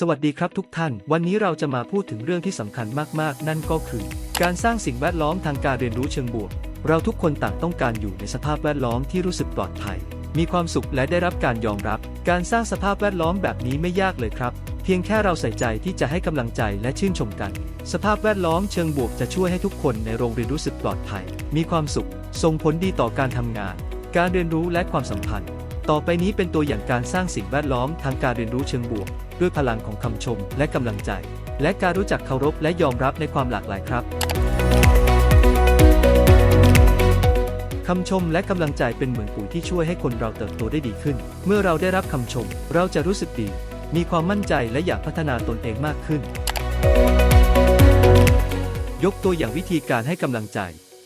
สวัสดีครับทุกท่าน วันนี้เราจะมาพูดถึงเรื่องที่สำคัญมากๆ นั่นก็คือ การสร้างสิ่งแวดล้อมทางการเรียนรู้เชิงบวก เราทุกคนต่างต้องการอยู่ในสภาพแวดล้อมที่รู้สึกปลอดภัย มีความสุขและได้รับการยอมรับ การสร้างสภาพแวดล้อมแบบนี้ไม่ยากเลยครับ เพียงแค่เราใส่ใจที่จะให้กำลังใจและชื่นชมกัน สภาพแวดล้อมเชิงบวกจะช่วยให้ทุกคนในโรงเรียนรู้สึกปลอดภัย มีความสุข ส่งผลดีต่อการทำงาน การเรียนรู้และความสัมพันธ์ ต่อไปนี้เป็นตัวอย่างการสร้างสิ่งแวดล้อมทางการเรียนรู้เชิงบวก ด้วยพลังของคำชมและกำลังใจ และการรู้จักเคารพและยอมรับในความหลากหลายครับคำชมและกำลังใจเป็นเหมือนปุ๋ยที่ช่วยให้คนเราเติบโตได้ดีขึ้น เมื่อเราได้รับคำชม เราจะรู้สึกดี มีความมั่นใจและอยากพัฒนาตนเองมากขึ้น ยกตัวอย่างวิธีการให้กำลังใจ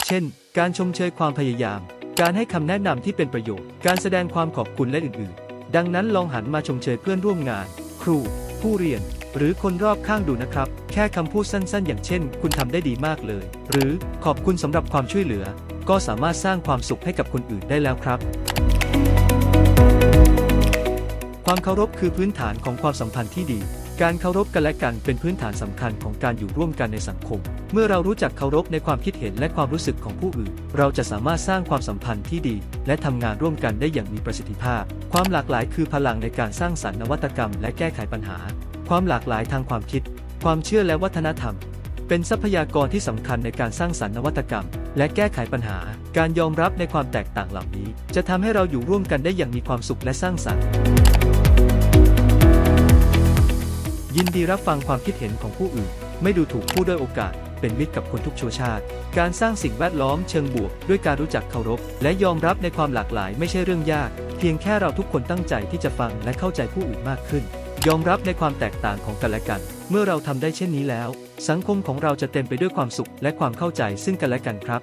เช่น การชมเชยความพยายาม การให้คำแนะนำที่เป็นประโยชน์ การแสดงความขอบคุณและอื่นๆ ดังนั้นลองหันมาชมเชยเพื่อนร่วมงาน ครู ผู้เรียน หรือคนรอบข้างดูนะครับ แค่คำพูดสั้นๆ อย่างเช่น คุณทำได้ดีมากเลย หรือขอบคุณสำหรับความช่วยเหลือ ก็สามารถสร้างความสุขให้กับคนอื่นได้แล้วครับ ความเคารพคือพื้นฐานของความสัมพันธ์ที่ดี การเคารพกันและกันเป็นพื้นฐานสำคัญของการอยู่ร่วมกันในสังคม เมื่อเรารู้จักเคารพในความคิดเห็นและความรู้สึกของผู้อื่น เราจะสามารถสร้างความสัมพันธ์ที่ดี และทำงานร่วมกันได้อย่างมีประสิทธิภาพ ความหลากหลายคือพลังในการสร้างสรรค์นวัตกรรม และแก้ไขปัญหา ความหลากหลายทางความคิด ความเชื่อและวัฒนธรรม เป็นทรัพยากรที่สำคัญในการสร้างสรรค์นวัตกรรม และแก้ไขปัญหา การยอมรับในความแตกต่างเหล่านี้ จะทำให้เราอยู่ร่วมกันได้อย่างมีความสุขและสร้างสรรค์ ยินดีรับฟังความคิดเห็นของผู้อื่น ไม่ดูถูกผู้ด้อยโอกาส เป็นมิตรกับคนทุกชนชาติ การสร้างสิ่งแวดล้อมเชิงบวก ด้วยการรู้จักเคารพ และยอมรับในความหลากหลายไม่ใช่เรื่องยาก เพียงแค่เราทุกคนตั้งใจที่จะฟังและเข้าใจผู้อื่นมากขึ้น ยอมรับในความแตกต่างของกันและกัน เมื่อเราทำได้เช่นนี้แล้ว สังคมของเราจะเต็มไปด้วยความสุขและความเข้าใจซึ่งกันและกันครับ